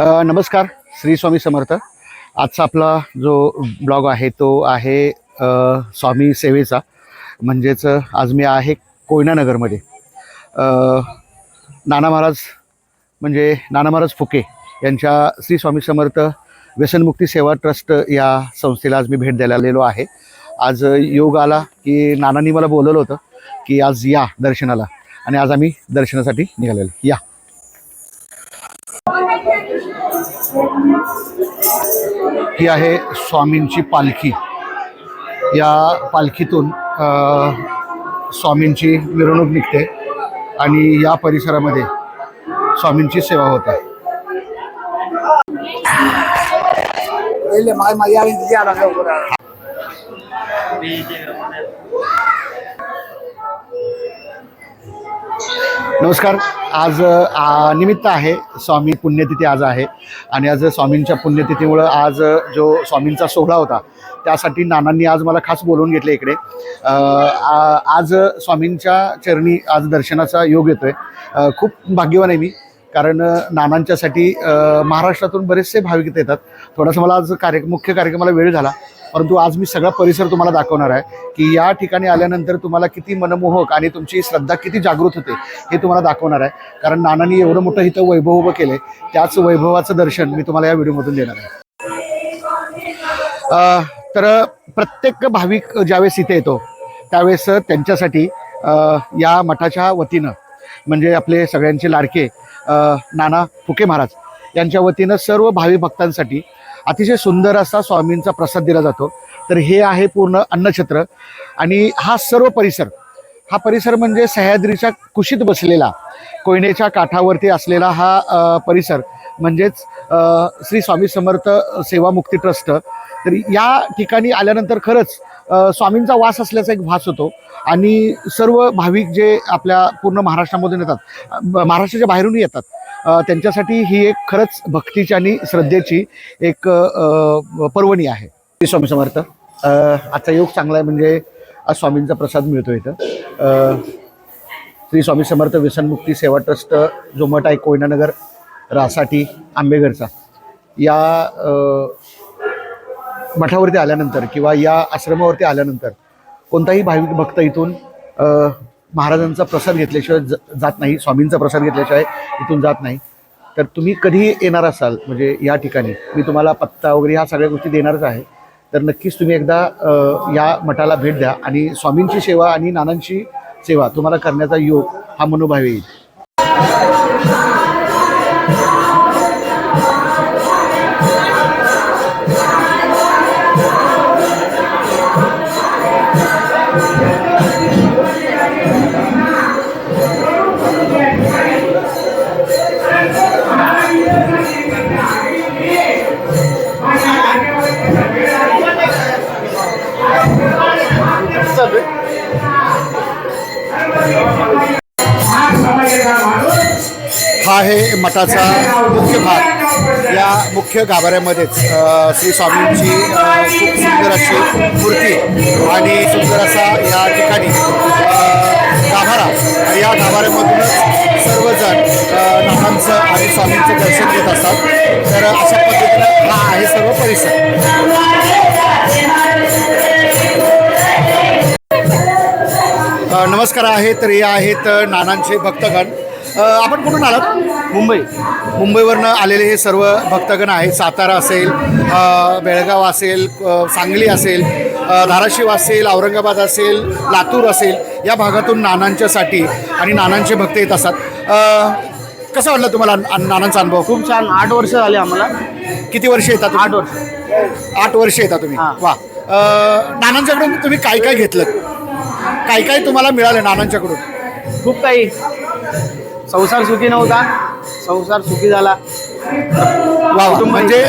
नमस्कार श्री स्वामी समर्थ. आजचा आपला जो ब्लॉग आहे तो आहे स्वामी सेवेचा. म्हणजेच आज मी आहे कोयनानगरमध्ये. नाना महाराज म्हणजे नाना महाराज फुके यांच्या श्री स्वामी समर्थ व्यसनमुक्ती सेवा ट्रस्ट या संस्थेला आज मी भेट द्यायला आलेलो आहे. आज योग आला की नानांनी मला बोलवलं होतं की आज या दर्शनाला. आणि आज आम्ही दर्शनासाठी निघालेलो. या. ही आहे स्वामींची पालखी. या पालखीतून स्वामींची मिरवणूक निघते आणि या परिसरामध्ये स्वामींची सेवा होते नमस्कार. आज निमित्त आहे स्वामी पुण्यतिथी आज आहे. आणि आज स्वामींच्या पुण्यतिथीमुळं आज जो स्वामींचा सोहळा होता त्यासाठी नानांनी आज मला खास बोलवून घेतले इकडे. आ- आज स्वामींच्या चरणी आज दर्शनाचा योग येतोय. आहे खूप भाग्यवान आहे मी. कारण नानांच्यासाठी महाराष्ट्रातून बरेचसे भाविक इथे येतात. थोडासा मला आज कार्य मुख्य कार्यक्रमाला वेळ झाला. परंतु आज मी सगळा परिसर तुम्हाला दाखवणार आहे की या ठिकाणी आल्यानंतर तुम्हाला किती मनमोहक आणि तुमची श्रद्धा किती जागृत होते हे तुम्हाला दाखवणार आहे. कारण नानांनी एवढं मोठं इथं वैभव उभं केलं त्याच वैभवाचं दर्शन मी तुम्हाला या व्हिडिओमधून देणार आहे. तर प्रत्येक भाविक ज्यावेळेस इथे येतो त्यावेळेस त्यांच्यासाठी या मठाच्या वतीनं म्हणजे आपले सगळ्यांचे लाडके नाना फुके महाराज यांच्या वतीनं सर्व भावी भक्तांसाठी अतिशय सुंदर असा स्वामींचा प्रसाद दिला जातो. तर हे आहे पूर्ण अन्नछत्र. आणि हा सर्व परिसर हा परिसर म्हणजे सह्याद्रीच्या कुशीत बसलेला कोयनेच्या काठावरती असलेला हा परिसर म्हणजेच श्री स्वामी समर्थ सेवा मुक्ती ट्रस्ट. तर या ठिकाणी आल्यानंतर खरंच स्वामींचा वास असल्याचा एक भास होतो. आणि सर्व भाविक जे आपल्या पूर्ण महाराष्ट्रामधून येतात महाराष्ट्राच्या बाहेरूनही येतात त्यांच्यासाठी ही एक खरंच भक्तीची आणि श्रद्धेची एक पर्वणी आहे. श्री स्वामी समर्थ आजचा योग चांगला आहे म्हणजे आज स्वामींचा प्रसाद मिळतो इथं. श्री स्वामी समर्थ व्यसनमुक्ती सेवा ट्रस्ट जो आहे कोयनानगर रासाठी आंबेघरचा. या मठावरती आल्यानंतर किंवा या आश्रमावरती आल्यानंतर कोणताही भाविक भक्त इथून महाराजांचा प्रसाद घेतल्याशिवाय ज जात नाही स्वामींचा प्रसाद घेतल्याशिवाय इथून जात नाही. तर तुम्ही कधीही येणार असाल म्हणजे या ठिकाणी मी तुम्हाला पत्ता वगैरे ह्या सगळ्या गोष्टी देणारच आहे. तर नक्कीच तुम्ही एकदा या मठाला भेट द्या आणि स्वामींची सेवा आणि नानांची सेवा तुम्हाला करण्याचा योग हा मनोभाव येईल. आहे मठाचा मुख्य भाग. या मुख्य गाभाऱ्यामध्येच श्री स्वामींची खूप सुंदर अशी मूर्ती आणि सुंदर असा या ठिकाणी गाभारा. या गाभाऱ्यामधूनच सर्वजण नानांचं आणि स्वामींचं दर्शन घेत असतात. तर अशा पद्धतीनं हा आहे सर्व परिसर. नमस्कार आहे तर हे आहेत नानांचे भक्तगण. आपण कुठून आलात? मुंबई. मुंबईवरनं आलेले हे सर्व भक्तगण आहेत. सातारा असेल बेळगाव असेल सांगली असेल धाराशिव असेल औरंगाबाद असेल लातूर असेल या भागातून नानांच्यासाठी आणि नानांचे भक्त येत असतात. कसं वाटलं तुम्हाला नानांचा अनुभव? खूप छान. आठ वर्ष झाले आम्हाला. किती वर्ष येतात आठ वर्ष. आठ वर्ष येतात तुम्ही. वा. नानांच्याकडून तुम्ही काय काय घेतलं? काय काय तुम्हाला मिळालं नानांच्याकडून? खूप काही. संसार सुखी नव्हता. संसार सुखी झाला. वा. म्हणजे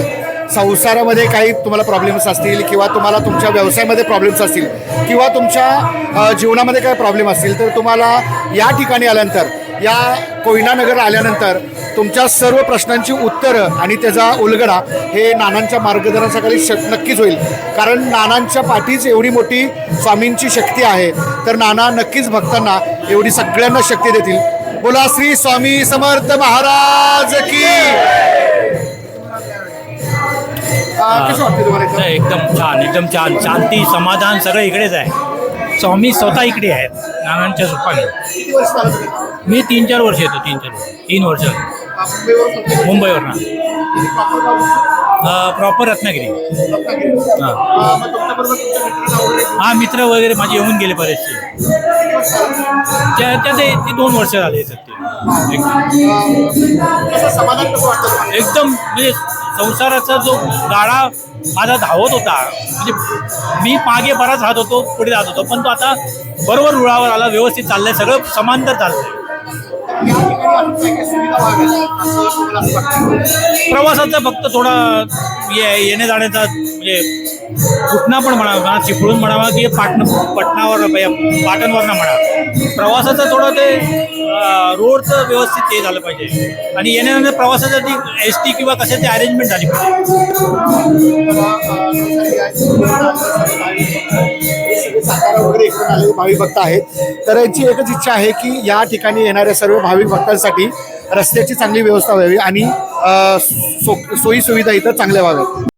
संसारामध्ये काही तुम्हाला प्रॉब्लेम्स असतील किंवा तुम्हाला तुमच्या व्यवसायामध्ये प्रॉब्लेम्स असतील किंवा तुमच्या जीवनामध्ये काही प्रॉब्लेम असतील तर तुम्हाला या ठिकाणी आल्यानंतर या कोयनानगर आल्यानंतर तुमच्या सर्व प्रश्नांची उत्तरं आणि त्याचा उलगडा हे नानांच्या मार्गदर्शनाखाली श नक्कीच होईल. कारण नानांच्या पाठीच एवढी मोठी स्वामींची शक्ती आहे. तर नाना नक्कीच भक्तांना एवढी सगळ्यांना शक्ती देतील. बोला श्री स्वामी समर्थ महाराज की एकदम छान एकदम छान. शांती समाधान सगळं इकडेच आहे. स्वामी स्वतः इकडे आहेत नानांच्या रूपाने. मी तीन चार वर्ष येतो तीन चार वर्ष. तीन वर्ष. मुंबईवरून? प्रॉपर रत्नागिरी. हां हा मित्र वगैरे माझे येऊन गेले बरेचसे? त्या त्या ते दोन वर्ष झाले सत्य? एकदम म्हणजे संसाराचा जो गाडा माझा धावत होता म्हणजे मी मागे बराच राहत होतो पुढे राहत होतो पण तो आता बरोबर रुळावर आला व्यवस्थित चाललंय सगळं समांतर चाललंय या ठिकाणी अजून सुविधा असं तुम्हाला असं वाटतं प्रवासाचा फक्त थोडा ये येण्या जाण्याचा म्हणजे कुठना पण म्हणा म्हणा चिपळून म्हणावा की पाटण पटणावर पाटणवरनं म्हणा. प्रवासाचं थोडं ते अं, रोडचं व्यवस्थित ते झालं पाहिजे. आणि येण्या जाण्या प्रवासासाठी एस टी किंवा कशाची अरेंजमेंट झाली पाहिजे. आलेले भाविक भक्त आहेत. तर यांची एकच इच्छा आहे की या ठिकाणी येणाऱ्या सर्व भाविक भक्तांसाठी रस्त्याची चांगली व्यवस्था व्हावी आणि सो सोयी सुविधा इथं चांगल्या व्हाव्यात.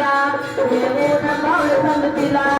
संगतीला तुम्ही गुण पावले संगतीला.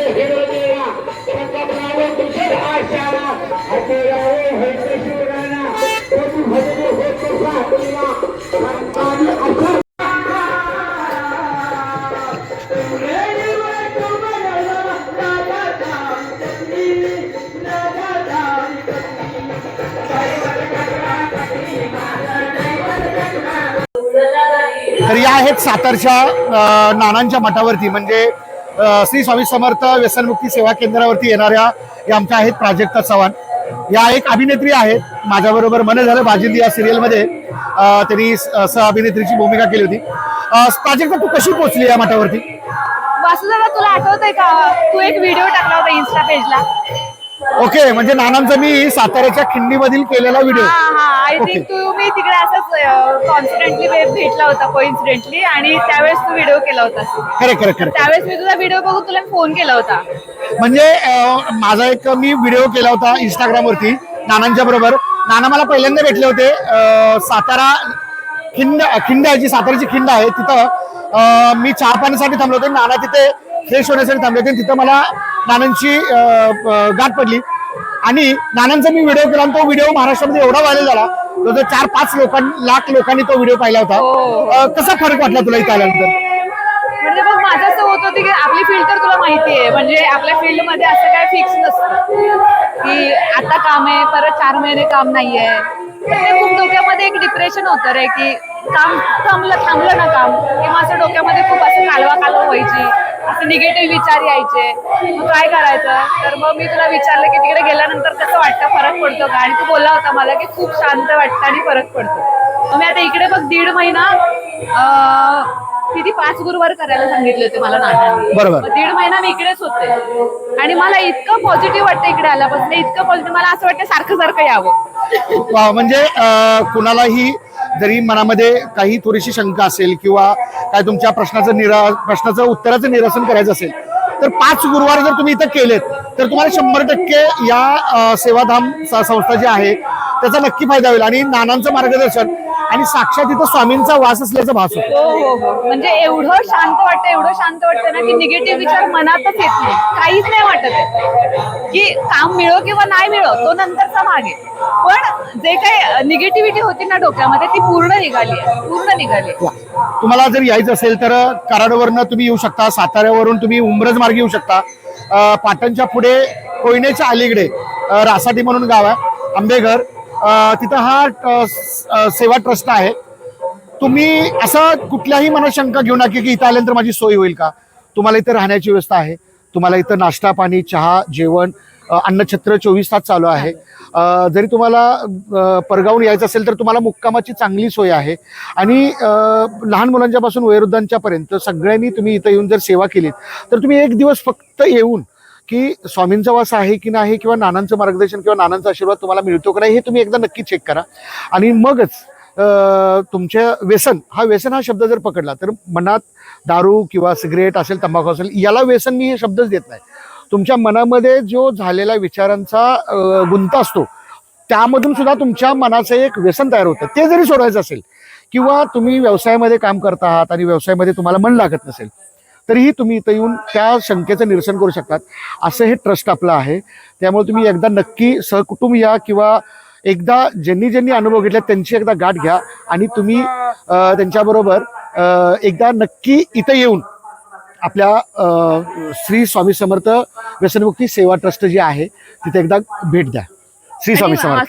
आहेत सातारच्या नानांच्या मठावरती. म्हणजे श्री स्वामी समर्थ व्यसनमुक्ती सेवा केंद्रावरती येणाऱ्या या आमच्या आहेत प्राजक्ता चव्हाण. या एक अभिनेत्री आहेत. माझ्याबरोबर मन झालं बाजिंदी या सिरियलमध्ये. त्यांनी स- सह अभिनेत्रीची भूमिका केली होती. प्राजक्ता तू कशी पोहोचली या मठावरती? वासुदेवा तुला आठवतंय का? तू एक व्हिडिओ टाकला होता इन्स्टा पेजला ओके म्हणजे नानांचा मी साताऱ्याच्या खिंडीमधील केलेला व्हिडिओ हा हा. I okay. थिंक तू मी तिकडे असंच कॉन्फिडेंटली भेटला होता कोइन्सिडेंटली आणि त्यावेळेस तू व्हिडिओ केला होतास. खरे खरे खरे त्यावेळेस मी तुझा व्हिडिओ बघून तुला फोन केला होता. म्हणजे अ, माझा एक मी व्हिडिओ केला होता इंस्टाग्राम वरती नानांच्या बरोबर. नाना मला पहिल्यांदा भेटले होते अ, सातारा खिंड खिंड आहे जी साताऱ्याची खिंड आहे तिथं अ, मी चहा पाण्यासाठी थांबलो होते नाना तिथे फ्रेश होण्यासाठी थांबले होते तिथं मला नानांची गाठ पडली. आणि नानांचा मी व्हिडिओ केला तो व्हिडिओ महाराष्ट्रामध्ये एवढा व्हायरल झाला. जवळजवळ चार पाच लोकां लाख लोकांनी तो व्हिडिओ पाहिला होता. हो. कसा फरक वाटला तुला इथं आल्यानंतर? म्हणजे बघ माझं असं होत होतं की आपली फील्ड तर तुला माहिती आहे. म्हणजे आपल्या फील्डमध्ये असं काय फिक्स नसतं. की आता काम आहे परत चार महिने काम नाहीये. तर ते खूप डोक्यामध्ये एक डिप्रेशन होतं रे की काम थांबलं थांबलं ना काम. की माझं डोक्यामध्ये खूप असं कालवा कालवा व्हायची. असं निगेटिव्ह विचार यायचे. मग काय करायचं? तर मग मी तुला विचारलं की तिकडे गेल्यानंतर कसं वाटतं फरक पडतो का? आणि तू बोलला होता मला की खूप शांत वाटतं आणि फरक पडतो. मी आता इकडे बघ दीड महिना किती पाच गुरुवार करायला सांगितले होते मला नानांनी. बरोबर. दीड महिना मी इकडेच होते. आणि मला इतकं पॉझिटिव्ह वाटतं इकडे आल्यापासून. इतकं पॉझिटिव्ह मला असं वाटतं सारखं सारखं यावं. म्हणजे कुणालाही जरी मनामध्ये काही थोडीशी शंका असेल किंवा काय तुमच्या प्रश्नाचं निरा प्रश्नाचं उत्तराचं निरसन करायचं असेल तर पाच गुरुवार जर तुम्ही इथं केलेत तर तुम्हाला शंभर टक्के या सेवाधाम संस्था जी आहे त्याचा नक्की फायदा होईल. आणि नानांचं मार्गदर्शन आणि साक्षात इथं स्वामींचा वास असल्याचा भास होतो. हो हो हो. म्हणजे एवढं शांत वाटतं एवढं शांत वाटतं ना की निगेटिव्ह विचार मनातच येत नाही. काहीच नाही वाटत आहे. की काम मिळो किंवा नाही मिळो तो नंतरचा माग आहे. पण जे काही निगेटिव्हिटी होती ना डोक्यामध्ये ती पूर्ण निघाली आहे. पूर्ण निघाली. तुम्हाला जर यायचं असेल तर कराडवरनं तुम्ही येऊ शकता साताऱ्यावरून तुम्ही उमरज मार्गे येऊ शकता. पाटणच्या पुढे कोयनेच्या अलीकडे रासाटी म्हणून गाव आहे आंबेघर. तिथं हा सेवा ट्रस्ट आहे. तुम्ही असं कुठल्याही मनात शंका घेऊ नका की इथं आल्यानंतर माझी सोय होईल का? तुम्हाला इथं राहण्याची व्यवस्था आहे. तुम्हाला इथं नाश्ता पाणी चहा जेवण अन्नछत्र चोवीस तास चालू आहे. जरी तुम्हाला परगावून यायचं असेल तर तुम्हाला मुक्कामाची चांगली सोय आहे. आणि लहान मुलांच्यापासून वयोवृद्धांच्यापर्यंत सगळ्यांनी तुम्ही इथं येऊन जर सेवा केलीत तर तुम्ही एक दिवस फक्त येऊन की स्वामींचा वास आहे की नाही किंवा नानांचं मार्गदर्शन किंवा नानांचा आशीर्वाद तुम्हाला मिळतो का नाही हे तुम्ही एकदा नक्की चेक करा. आणि मगच तुमच्या व्यसन हा व्यसन हा शब्द जर पकडला तर मनात दारू किंवा सिगरेट असेल तंबाखू असेल याला व्यसन मी हे शब्दच देत नाही. तुमच्या मनामध्ये जो झालेला विचारांचा गुंता असतो त्यामधून सुद्धा तुमच्या मनाचं एक व्यसन तयार होतं. ते जरी सोडायचं असेल किंवा तुम्ही व्यवसायामध्ये काम करत आहात आणि व्यवसायामध्ये तुम्हाला मन लागत नसेल तरीही तुम्ही इथं येऊन त्या शंकेचं निरसन करू शकतात. असं हे ट्रस्ट आपलं आहे. त्यामुळे तुम्ही एकदा नक्की सहकुटुंब या किंवा एकदा ज्यांनी ज्यांनी अनुभव घेतला त्यांची एकदा गाठ घ्या आणि तुम्ही त्यांच्याबरोबर एकदा नक्की इथं येऊन आपल्या श्री स्वामी समर्थ व्यसनमुक्ती सेवा ट्रस्ट जी आहे तिथे एकदा भेट द्या. श्री स्वामी समर्थ.